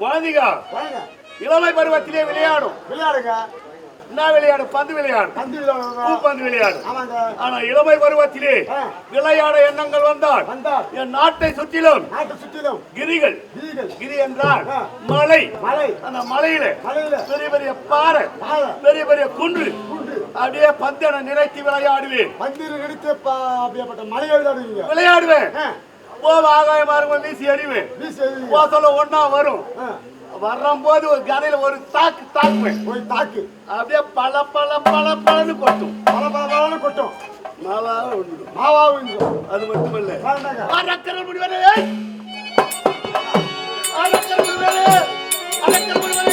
குழந்தைங்க இளமை பருவத்திலே விளையாடும். விளையாடுங்க. என்ன விளையாடும்? பந்து விளையாடும். பந்து ஆமாங்க ஆனா இளமை பருவத்திலே. விளையாட எண்ணங்கள் வந்தால் என் நாட்டை சுற்றிலும் நாட்டு சுற்றிலும் கிரிகள் கிரி என்றால். மலை. மலை. அந்த மலையில மலையில. பெரிய பெரிய பாறை. பெரிய பெரிய குன்று. அப்படியே பந்தன நினைத்து விளையாடுவேன். பந்திரு நடித்து ப- அப்படியேப்பட்ட மலையை விளையாடுவீங்க. விளையாடுவேன். போவ ஆகாயமா இருக்கும் வீசி எறிவேன் வீசி எறிவீங்க. போ சொல்ல ஒன்னா வரும். வரும்போது ஒரு கரையில ஒரு தாக்கு தாக்குவேன் போய் தாக்கு. அப்படியே பல பல பல பலன்னு கொட்டும். பல பல பலன்னு கொட்டும். மாவா ஒன்று மாவா விழுந்துடும். அது மட்டுமல்ல. வேண்டாங்க. அரக்கர் முடிவரே! அரக்கர் முடிவரே! அரக்கர் முடிவரே!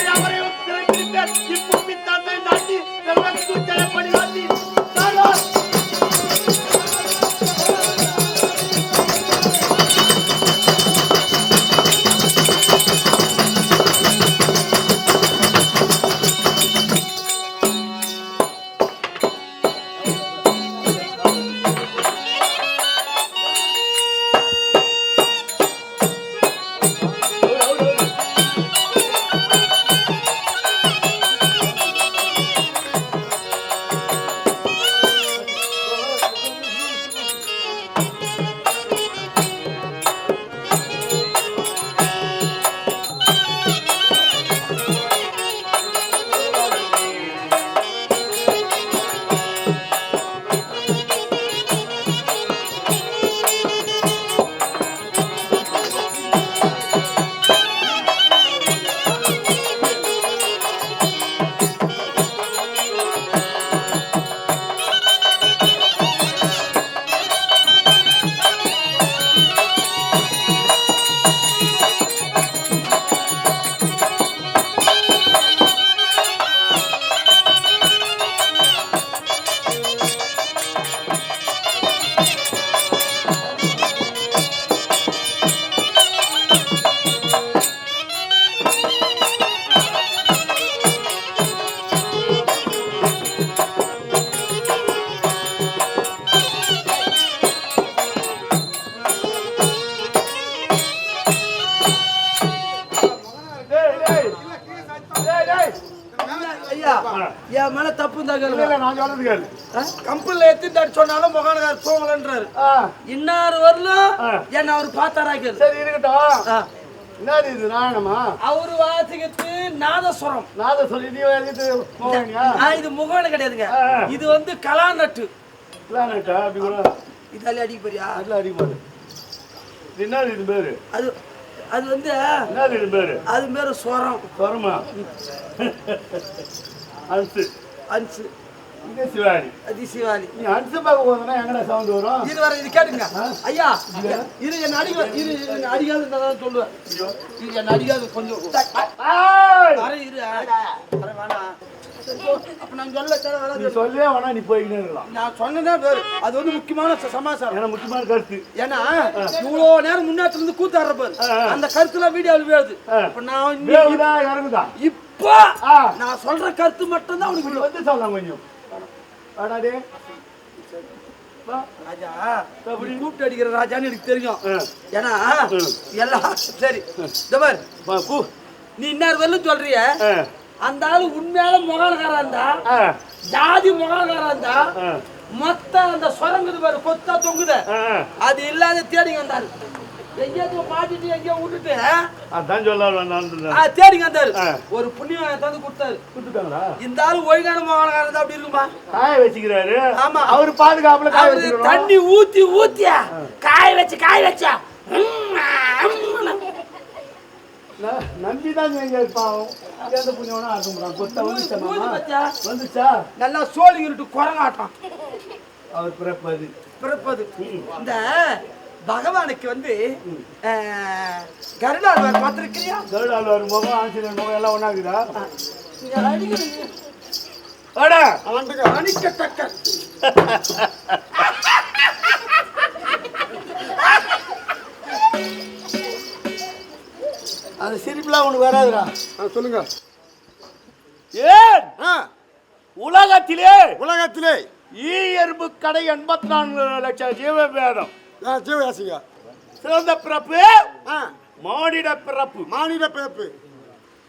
என் மேல தப்பு இல்ல நான் சொல்றது கேளு. கம்பெனில எத்திட்டு சொன்னாலும் முகானகார் தூங்கலன்றாரு இன்னார் வரலும். என்ன அவர் பார்த்தாராக்கிறது சரி இருக்கட்டும். என்னது இது நாயனமா அவரு வாசிக்கிறது நாதஸ்வரம். நாத சொல்லி நீ ஆ, இது முகவனை கிடையாதுங்க. இது வந்து கலாநட்டு. பிளானட்டா அப்படி கூட. இதாலே அடிக்க போறியா? அதில் அடிப்பாரு இது என்னது இது பேரு? அது அது வந்து என்னது இது பேரு? அது ஸ்வரம் சொரமா. அன்சு அன்சு. இங்க சிவாடி அது சிவாலி. நீ அன்சு பார்க்க போதுனா எங்கடா சவுண்ட் வரும்? இது வர இது கேட்டுங்க. ஐயா இது என்ன அடிக்க இது என்ன அடிக்காது தான் சொல்லுவேன். இது என்ன அடிக்காது கொஞ்சம்! வர இரு வர வேணாம் சரி, போ. அப்ப நான் சொல்ல தேவை நீ வராது. சொல்லவே வேணா நீ போய்க்கினே இருக்கலாம். நான் சொன்னதே வேறு. அது வந்து முக்கியமான ச- சமாச்சாரம் ஏன்னா முக்கியமான கருத்து. ஏன்னா இவ்வளோ நேரம் முன்னாடி இருந்து கூத்தாடுற. அந்த கருத்துல வீடியோவில். இப்ப நான் சொல்ற கருத்து மட்டும் தான் உனக்கு வந்து சொல்லலாம் கொஞ்சம். வாடாடே. ராஜா அப்படி. கூப்பிட்டு அடிக்கிற ராஜான்னு எனக்கு தெரியும். ஏன்னா. எல்லாம் சரி இந்த பாரு. வா, கூ. நீ இன்னார் வரலும் சொல்றிய? அந்த ஆளு உண்மையால முகாலக்காரா இருந்தா? ஜாதி முகாலக்காரா இருந்தா? மொத்த அந்த சுரங்குது பாரு கொத்தா தொங்குது. அது இல்லாத தேடிங்க வந்தாரு. எங்கேயாவது மாட்டிட்டு எங்கேயோ விட்டுட்டு அதான் சொல்ல ஆ, தேடிங்க வந்தாரு. ஒரு புண்ணியம் தந்து கொடுத்தாரு. கொடுத்துட்டாங்களா? இந்த ஆளு ஒழுங்கான இருந்தா அப்படி இருக்குமா? காய வச்சுக்கிறாரு. ஆமா. அவரு பாதுகாப்புல காய வச்சுக்கிறோம். தண்ணி ஊத்தி ஊத்தியா காய வச்சு காய வச்சா. நம்பிதான் நீங்க பாவம். ஆக்க முடியும் கொத்த வந்துச்சா? வந்துச்சா? நல்லா சோழி இருட்டு குரங்காட்டம். அவர் பிறப்பது. பிறப்பது. இந்த பகவானுக்கு வந்து கருடாழ்வார் பார்த்திருக்கிறியா? கருடாழ்வார் முகம் ஆஞ்சநேயர் முகம் எல்லாம் அவன்ட்டுங்க அணிக்கத்தக்க. அந்த சிரிப்புலாம் உனக்கு வராதுடா. ஆ, சொல்லுங்க. ஏன்? ஆ, உலகத்திலே உலகத்திலே. ஈ எறும்பு கடை எண்பத்தி நான்கு லட்சம் ஜீவபேதம் ஆ, ஜீவராசிங்க சிறந்த பிறப்பு? ஆ, மானிட பிறப்பு. மானிட பிறப்பு.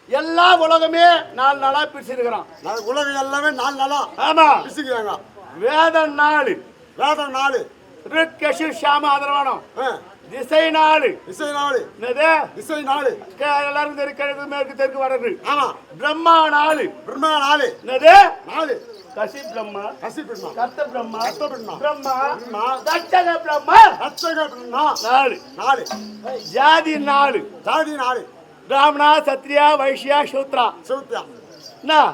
எல்லா உலகமே நாலு நாளா பிரிச்சிருக்கிறான் உலகம் எல்லாமே நாலு நாளா ஆமா. பிசுக்கிறாங்க வேத நாலு. வேதம் நாலு. ரிக்கஷு ஷாம அதர்வானம் திசை நாலு. இசை நாலு. என்னது? இசை கே- எல்லாரும் தெற்கு மேற்கு தெற்கு வடக்கு. ஆமா. பிரம்மா நாலு. பிரம்மா நாலு. என்னது? நாலு. கசி பிரம்மா. கசி பிரம்மா. கர்த்த பிரம்மா. கர்த்த பிரம்மா. பிரம்மா. பிரம்மா. தட்சக பிரம்மா. ரட்சக பிரம்மா. நாலு. நாலு. ஜாதி நாலு. ஜாதி நாலு. பிராமணா சத்ரியா வைஷ்யா சூத்ரா. சிவத்தியா என்ன?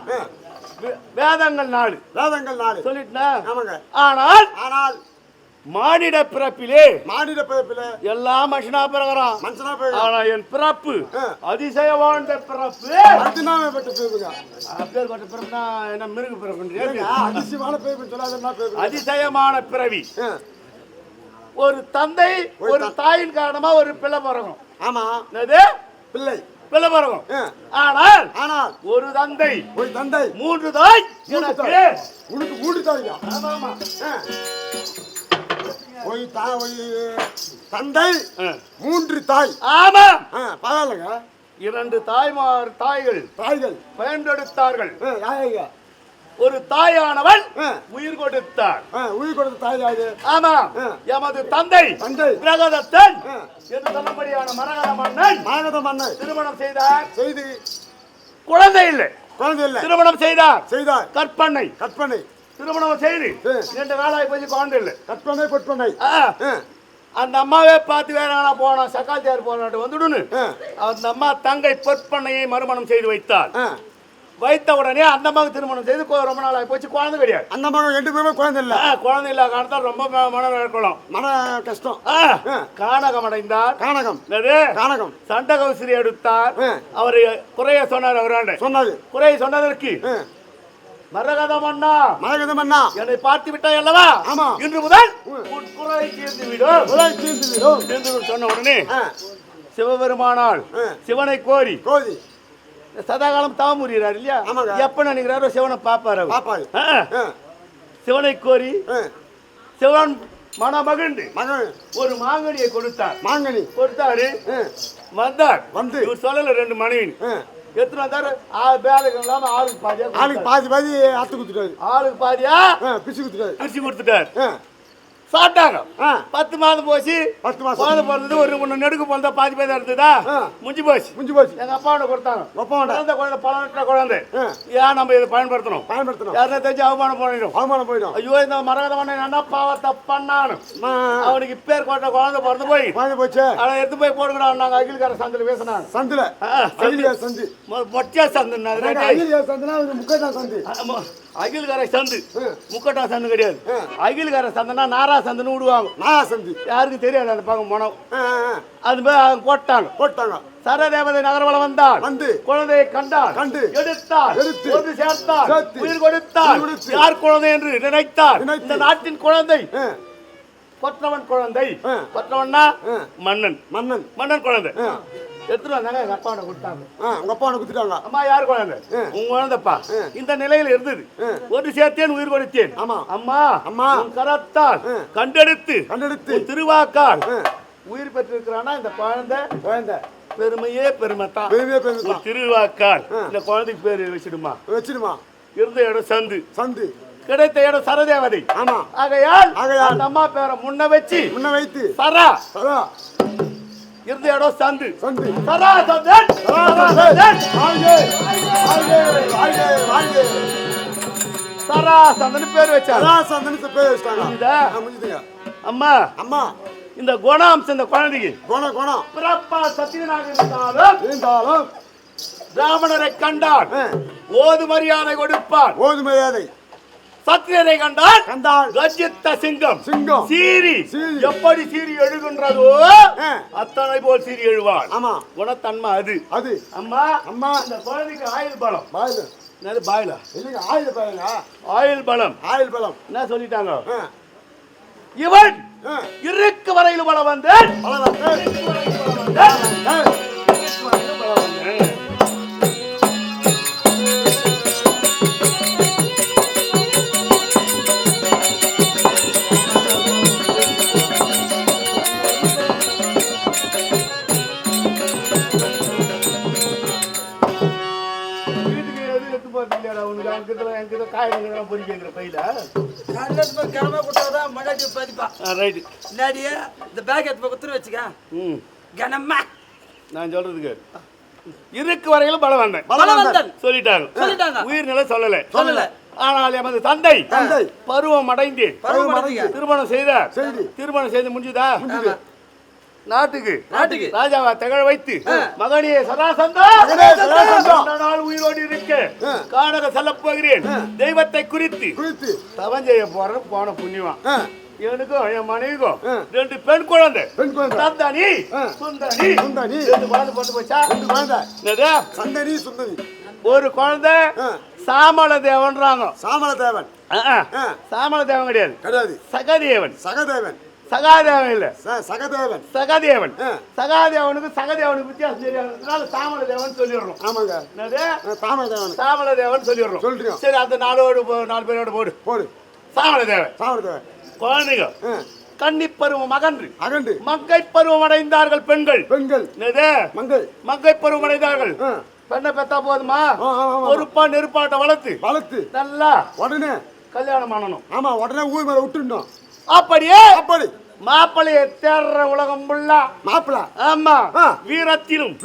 வேதங்கள் நாலு. வேதங்கள் நாலு. சொல்லிட்டுனா? ஆமாங்க. ஆனால் ஆனால் மானிட பிறப்பிலே மாநில பிறப்பில எல்லாம் மனுஷனா பிறகுறான் மனுஷனா போய் ஆனா என் பிறப்பு. அதிசய வாழ்ந்த பிறப்பு. அதினாமே பட்டு போயிருங்க அப்பேற்பட்ட பிறப்புனா என்ன மிருக பிறப்புன்றியா அதிசயமான பேர் சொல்லாதன்னா பேர் அதிசயமான பிறவி. ஒரு தந்தை ஒரு தாயின் காரணமா ஒரு பிள்ளை பிறகும் ஆமா. என்னது? பிள்ளை. பிள்ளை பிறகும் ஆனால் ஆனால் ஒரு தந்தை. ஒரு தந்தை. மூன்று தாய் மூன்று தாய். உனக்கு மூணு தாய்யா ஆமா, ஆமா. ஒரு தா ஒரு தந்தை. மூன்று தாய். ஆமா. பரவாயில்லைங்க. இரண்டு தாய்மார் தாய்கள் தாய்கள். பயன்படுத்தார்கள்? ஒரு தாயானவள் ஆ, உயிர் கொடுத்தார் உயிர் கொடுத்த தாய் யாரு? ஆமா. எமது தந்தை தந்தை. பிரகதத்தன் என்று சொல்லப்படியான மரகத மன்னன் மாகத மன்னர் திருமணம் செய்தார். செய்தி. குழந்தை இல்லை. குழந்தை இல்லை. திருமணம் செய்தார். செய்தார். கற்பனை. கற்பனை. திருமணம் செய்து. ரெண்டு நாளாய் போய் குழந்தை இல்லை. ஆ. ஆ, அந்த அம்மாவே பார்த்து வேற எங்கனா போனோம் சக்காத்தியார் போனாட்டு வந்துடுன்னு அந்த அம்மா தங்கை பொற்பண்ணையை மறுமணம் செய்து வைத்தார். வைத்த உடனே அந்த அம்மாவுக்கு திருமணம் செய்து ரொம்ப நாள் ஆகி போச்சு குழந்தை கிடையாது. அந்த மகன் ரெண்டு பேருமே குழந்தை இல்லை. குழந்தை இல்லாத காரணத்தால் ரொம்ப ம- மனம் இருக்கலாம் மன கஷ்டம். ஆ. கானகம் அடைந்தார். கானகம். என்னது? கானகம். சண்டகௌசிரி எடுத்தார். அவர் குறைய சொன்னார் அவராண்ட. சொன்னாரு. குறை சொன்னதற்கு மரகதம் அண்ணா மரகத மன்னா என்னை பார்த்து விட்டாய் அல்லவா? ஆமா. இன்று முதல். உன் குறை தீர்ந்து விடும் உலகை தீர்த்து விடும். தீர்ந்து சொன்ன உடனே சிவபெருமானால். சிவனை கோரி கோதி சதாகாலம் தாம் புரிகிறார் இல்லையா. எப்ப நினைக்கிறாரோ சிவனை பாப்பாரு சிவனை கோரி சிவன் மனமகிழ்ந்து மகன். ஒரு மாங்கனியை கொடுத்தார். மாங்கனி. கொடுத்தாரு. வந்தார். வந்து. இவர் சொல்லல ரெண்டு மனைவி எத்தனை வந்தாரு பேருக்கு இல்லாம ஆளுக்கு பாதியா ஆளுக்கு. பாதி பாதி அத்து குத்துட்டாரு. ஆளுக்கு பாதியா? பிச்சு குத்துட்டாரு. பிரிச்சு கொடுத்துட்டார். சாப்பிட்டாங்க. பத்து மாதம் போச்சு. பத்து மாசம் குழந்தை பிறந்தது ஒரு ஒன்று நெடுக்கு பிறந்தா பாதி பேர் ஆ. முடிஞ்சு போச்சு. முடிஞ்சு போச்சு. எங்க அப்பாவோட கொடுத்தாங்க. ஒப்பமாண்ட குழந்தை குழந்தை பழனிட்ட குழந்தை. ஏன் நம்ம இதை பயன்படுத்தணும்? பயன்படுத்தணும். யாருன்னா தெரிஞ்சு அவமானம் பண்ணிடும். அவமானம் போயிடும் ஐயோ இந்த மரகதவனை என்ன பாவத்தை பண்ணானு அவனுக்கு இப்பேர் கொண்ட குழந்தை பிறந்து போய். குழந்தை போச்சு? அதை எடுத்து போய் போடுங்கடா. நாங்க அகில்கார சந்தில் பேசினாங்க. சந்துல? சந்து. அகிலியா சந்து. மொச்சா சந்து. அகிலியா சந்துனா முக்கதான் சந்து. ஆமா. அகில்கார சந்து. முக்கட்டா சந்து கிடையாது. அகில்கார சந்துனா நாரா சந்துன்னு விடுவாங்க. நாயா சந்து யாருக்கும் தெரியாது அந்த பக்கம் மனம். அது போய் அவங்க போட்டாங்க போட்டாங்க சரதேவதை நகரவளம் வந்தார் வந்து. குழந்தையை கண்டார் கண்டு. எடுத்தார் எடுத்து. ஒன்று சேர்த்தார் சேர்த்து. உயிர் கொடுத்தார் உயிர் கொடுத்து. யார் குழந்தை என்று நினைத்தார் நினைத்து. இந்த நாட்டின் குழந்தை. கொற்றவன் குழந்தை. ஆ. மன்னன். மன்னன். மன்னன் குழந்தை. எடுத்துட்டு வந்தாங்க எங்க அப்பாவோட கொடுத்தாங்க. உங்க அப்பா உனக்கு குத்துட்டாங்க அம்மா யார் குழந்தை. உங்க குழந்தைப்பா. இந்த நிலையில் இருந்தது. ஒரு சேர்த்தேன் உயிர் கொடுத்தேன். ஆமா. அம்மா அம்மா. கரத்தால். கண்டெடுத்து கண்டெடுத்து. திருவாக்கால் உயிர் பெற்றிருக்கிறானா இந்த குழந்தை? குழந்தை. பெருமையே பெருமை தான் பெருமையா பெருமை திருவாக்கால். இந்த குழந்தைக்கு பேர் வச்சிடுமா? வச்சிடுமா? இருந்த இடம் சந்து. சந்து. கிடைத்த இடம் சரதேவதை. ஆமா. ஆகையால் ஆகையால். அந்த அம்மா பேரை முன்ன வச்சு முன்ன வைத்து. சரா. சதா இருந்த இடம் சந்து. சந்து. சரா சந்தன் சதா சரா சந்து. சந்தன் வாழ்க வாழ்க வாழ்க வாழ்க சரா சந்தன் பேர் வச்சாரு சதா சந்தனத்தை பேர் முடிஞ்சுதுங்க அம்மா அம்மா. இந்த குணாம்சம் இந்த குழந்தைக்கு. குணம் குணம் பிறப்பா சத்தியனாக இருந்தாலும் இருந்தாலும் பிராமணரை கண்டால் ஆ, ஓது மரியாதை கொடுப்பார் ஓது மரியாதை சத்திரியரை கண்டால் கண்டால் கஜித்த சிங்கம். சிங்கம். சீரி. எப்படி சீரி எழுகின்றதோ அத்தனை போல் சீரி எழுவாள் ஆமா. குணத்தன்மை அது. அது. அம்மா அம்மா. இந்த குழந்தைக்கு ஆயுள் பலம். பாயில் என்னது பாயிலா? இல்லைங்க ஆயுத பாருங்க ஆயுள் பலம். ஆயுள் பலம். என்ன சொல்லிட்டாங்க? இவன் இருக்கு வரையில் பலம் வந்து பலவா, ஏய், பையில. போய் கிளம்ப கொடுத்தாதான் மண்டாட்டி பதிப்பா. ரைட்டு. முன்னாடியே இந்த பேக் எடுத்து போய் குத்துரு வச்சுக்க. ம். கனம்மா நான் சொல்றதுக்கு இருக்கு வரையிலும் பலவந்தன் பலவந்தன் சொல்லிட்டாங்க. சொல்லிட்டாங்க. உயிர்நிலை சொல்லல. சொல்லல. ஆனால் எமது தந்தை தந்தை. பருவம் அடைந்து. திருமணம் செய்து. திருமணம் செய்து முடிஞ்சுதா. நாட்டுக்கு. நாட்டுக்கு. ராஜாவா திகழ வைத்து மகனே, சதாசந்தா. இந்த நாள் உயிரோடு இருக்க ஆ. காணக செல்லப் போகிறேன். தெய்வத்தை குறித்து. குறித்து. தவம் செய்ய போற போன புண்ணியவான் ஆ, எனக்கும் என் மனைவிக்கும். ரெண்டு பெண் குழந்தை. பெண் குழந்தை. தந்தானி ஆ. சுந்தரி சுந்தரி. ரெண்டு குழந்தை கொண்டு போச்சா? ரெண்டு குழந்தை. என்னது? சந்தனி சுந்தரி ஒரு குழந்தை சாமல தேவன்றாங்க சாமல தேவன் சாமல தேவன் கிடையாது. கிடையாது. சகதேவன். சகதேவன். சகாதேவன் இல்ல. சகதேவன். சகாதேவன். சகாதேவனுக்கு சகதேவனுக்கு வித்தியாசம் தெரியாததுனால சாமல தேவன் சொல்லிடுறோம் ஆமாங்க. என்னது? ஆ, தாமர தேவன் சாமல தேவன் சொல்லிடுறோம் சொல்றோம். சரி அந்த நாலோடு போ- நாலு பேரோட போடு. போடு. சாமல தேவன் தாமர தேவன் குழந்தைங்க கன்னி பருவம் அகன்று. அகண்டு மக்கை பருவம் அடைந்தார்கள் பெண்கள். பெண்கள். மங்கை மக்கை பருவம் அடைந்தார்கள். பெண்ணை பெத்தா போதுமா. பொறுப்பா நெருப்பாட்ட வளர்த்து. வளர்த்து. நல்லா உடனே. கல்யாணம் பண்ணணும். ஆமா உடனே ஊர் மேல விட்டுருந்தோம் அப்படியே அப்படி. மாப்பிள்ளைய தேடுற உலகம் ஃபுல்லா மாப்பிள. ஆமா. வீரத்திலும்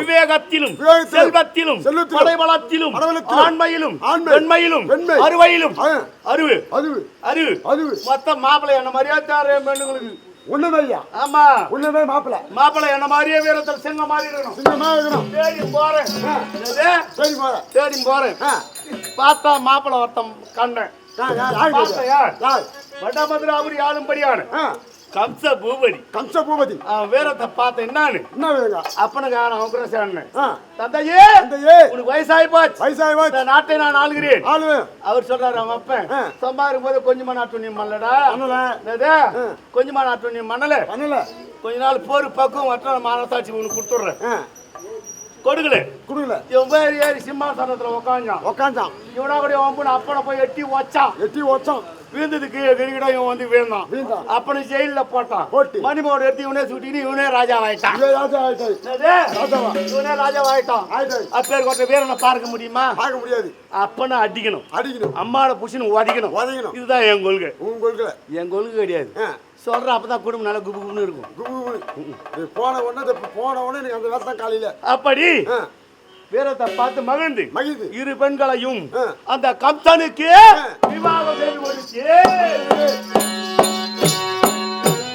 விவேகத்திலும் செல்வத்திலும் படைபலத்திலும் ஆண்மையிலும் ஆண்மை, பெண்மையிலும் பெண்மை, அறுவையிலும். அறிவு. அது அறிவு. அது மொத்தம் மாப்பிள்ளை என்ன மாதிரியா தேடுற பெண்ணுங்களுக்கு? ஐயா ஆமா. உண்மையே மாப்பிள. மாப்பிள்ளை என்ன மாதிரியே வீரத்தில் சிங்க மாதிரி இருக்கணும். சிங்கமா இருக்கணும். தேடி போறேன். ஆ. என்னது? சரி போற தேடி போறேன். பார்த்தா மாப்பிள்ளை ஒருத்தன் கண்ணன். வடமதுராபுரி ஆளும்படியான கம்ச பூபதி கம்ச பூபதி வீரத்தை பார்த்த என்னான்னு? என்ன வேணுங்க அப்பனுக்கு அவன் உக்ரசேனன் ஆ, தந்தையே அந்த ஏ உனக்கு வயசாகி போச்சு. வயசாகி போச்சு. நாட்டை நான் ஆளுகிறேன். ஆளு அவர் சொல்றாரு அவன் அப்பன். சம்பாதிக்கும் போது கொஞ்சமா நாட்டு நீ மல்லடா என்னது? கொஞ்சமா நாட்டு நீ மண்ணல பண்ணல. கொஞ்ச நாள் போர் பக்கம் வட்ட மனசாட்சி உனக்கு கொடுத்துட்றேன். கொடுக்கல. குடுக்கல. இவன் போய் ஏறி சிம்மாசனத்துல உக்காஞ்சான் உக்காந்தான். இவனா கூட அவன் அப்பனை போய் எட்டி வச்சான். எட்டி வச்சான். விழுந்தது கீழே கிரிக்கிட இவன் வந்து விழுந்தான். அப்பனை ஜெயில போட்டான். போட்டு. மணிமோடு எடுத்து இவனே சுட்டிட்டு இவனே ராஜா? ராஜாவா இவனே ராஜாவாயிட்டான் ஆயிட்டாரு. அப்பேர் கொண்ட வீரனை பார்க்க முடியுமா? பார்க்க முடியாது. அப்பனை அடிக்கணும். அடிக்கணும். அம்மாவோட புருஷன் உதைக்கணும். உதைக்கணும். இதுதான் என் கொள்கை. உன் கொள்கல என் கொள்கை கிடையாது. சொல்றேன் அப்பதான் குடும்பம் நல்லா குபு குபுன்னு இருக்கும் குபு போன உடனே போன உடனே எனக்கு அந்த வேலை தான் காலையில. அப்படி? வீரத்தை பார்த்து மகிழ்ந்து. மகிழ்ந்து. இரு பெண்களையும் அந்த கம்சனுக்கு விவாகம் செய்து கொடுத்து